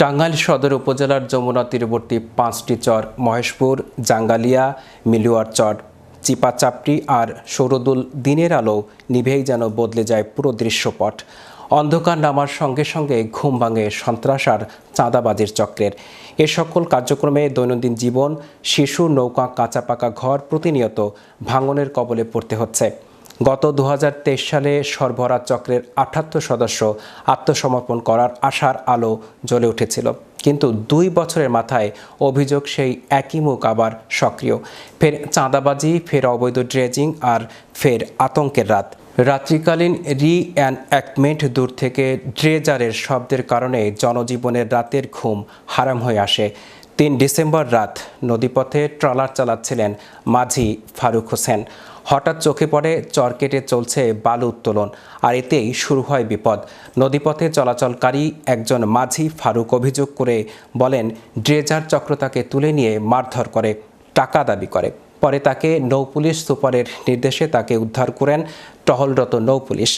টাঙ্গাইল সদর উপজেলার যমুনা তীরবর্তী পাঁচটি চর মহেশপুর, জাঙ্গালিয়া, মিলুয়ার চর, চিপাচাপড়ি আর সৌরদুল দিনের আলো নিভেই যেন বদলে যায় পুরো দৃশ্যপট। অন্ধকার নামার সঙ্গে সঙ্গে ঘুম ভাঙে সন্ত্রাস আর চাঁদাবাজির চক্রের। এ সকল কার্যক্রমে দৈনন্দিন জীবন, শিশু, নৌকা, কাঁচা পাকা ঘর প্রতিনিয়ত ভাঙনের কবলে পড়তে হচ্ছে। গত দু হাজার তেইশ সালে সরবরাহ চক্রের আঠাত্তর সদস্য আত্মসমর্পণ করার আশার আলো জ্বলে উঠেছিল। কিন্তু দুই বছরের মাথায় অভিযোগ সেই একই মুখ আবার সক্রিয়। ফের চাঁদাবাজি, ফের অবৈধ ড্রেজিং আর ফের আতঙ্কের রাত। রাত্রিকালীন রি অ্যাক্টমেন্ট দূর থেকে ড্রেজারের শব্দের কারণে জনজীবনের রাতের ঘুম হারাম হয়ে আসে। তিন ডিসেম্বর রাত নদীপথে ট্রলার চালাচ্ছিলেন মাঝি ফারুক হোসেন। হঠাৎ চোখে পড়ে, চর কেটে চলছে বালু উত্তোলন, আর এতেই শুরু হয় বিপদ। নদীপথে চলাচলকারী একজন মাঝি ফারুক অভিযোগ করে বলেন, ড্রেজার চক্র তাকে তুলে নিয়ে মারধর করে, টাকা দাবি করে। পরে তাকে নৌপুলিশ সুপারের নির্দেশে তাকে উদ্ধার করেন টহলরত নৌপুলিশ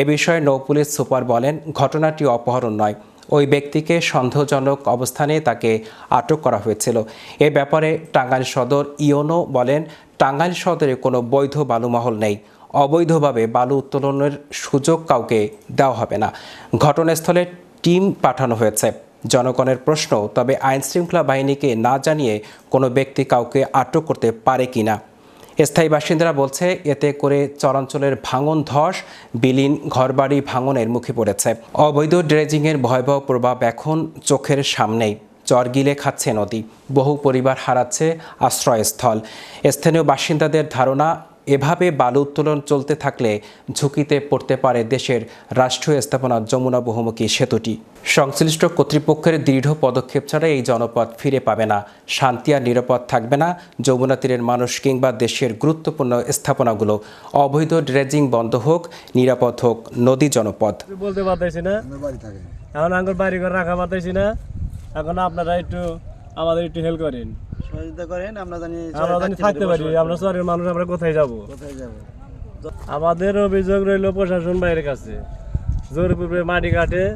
এ বিষয়ে নৌপুলিশ সুপার বলেন, ঘটনাটি অপহরণ নয়। ওই ব্যক্তিকে সন্দেহজনক অবস্থানে তাকে আটক করা হয়েছিল। এ ব্যাপারে টাঙ্গাইল সদর ইওনো বলেন, টাঙ্গাইল সদরে কোনো বৈধ বালুমহল নেই। অবৈধভাবে বালু উত্তোলনের সুযোগ কাউকে দেওয়া হবে না। ঘটনাস্থলে টিম পাঠানো হয়েছে। জনগণের প্রশ্ন, তবে আইনশৃঙ্খলা বাহিনীকে না জানিয়ে কোনো ব্যক্তি কাউকে আটক করতে পারে কি না স্থায়ী বাসিন্দারা বলছে, এতে করে চরাঞ্চলের ভাঙন ধস, বিলীন ঘরবাড়ি ভাঙনের মুখে পড়েছে। অবৈধ ড্রেজিংয়ের ভয়াবহ প্রভাব এখন চোখের সামনেই। চর গিলে খাচ্ছে নদী। বহু পরিবার হারাচ্ছে আশ্রয়স্থল। স্থানীয় বাসিন্দাদের ধারণা এভাবে বালু উত্তোলন চলতে থাকলে ঝুঁকিতে পড়তে পারে দেশের রাষ্ট্রীয় স্থাপনা যমুনা বহুমুখী সেতুটি। সংশ্লিষ্ট কর্তৃপক্ষের দৃঢ় পদক্ষেপ ছাড়া এই জনপদ ফিরে পাবে না। শান্তি আর নিরাপদ থাকবে না। যমুনা তীরের মানুষ কিংবা দেশের গুরুত্বপূর্ণ স্থাপনাগুলো। অবৈধ ড্রেজিং বন্ধ হোক নিরাপদ হোক নদী জনপদ বলতে পারতেছি না? এখন আঙ্গুর বাড়ি ঘর রাখা পারতেছি না। এখন আপনারা একটু আমাদের একটু হেল্প করেন। সহযোগিতা করেন আমরা জানি আমরা জানি থাকতে পারি আমরা শহরের মানুষ আমরা কোথায় যাব? কোথায় যাব? আমাদের অভিযোগ রইল প্রশাসন বাইরের কাছে। জোরপূর্বে মাটি কাটে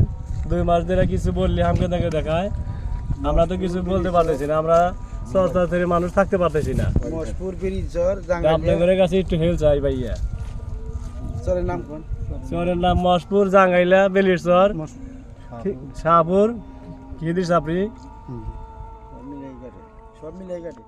দুই মাস ধরে কিছু বললে আমাকে দেখে দেখায়। আমরা তো কিছু বলতে পারতেছি না আমরা সহস্রাধিক মানুষ থাকতে পারতেছি না। মশপুর ব্রিজর আপনাদের কাছে একটু হেল্প চাই ভাইয়া। চরের নাম কোন? নাম মশপুর জাঙ্গাইলা বেলিরচর মশ- শাহপুর খিদির সাপড়ি। সব মিলে কাটে।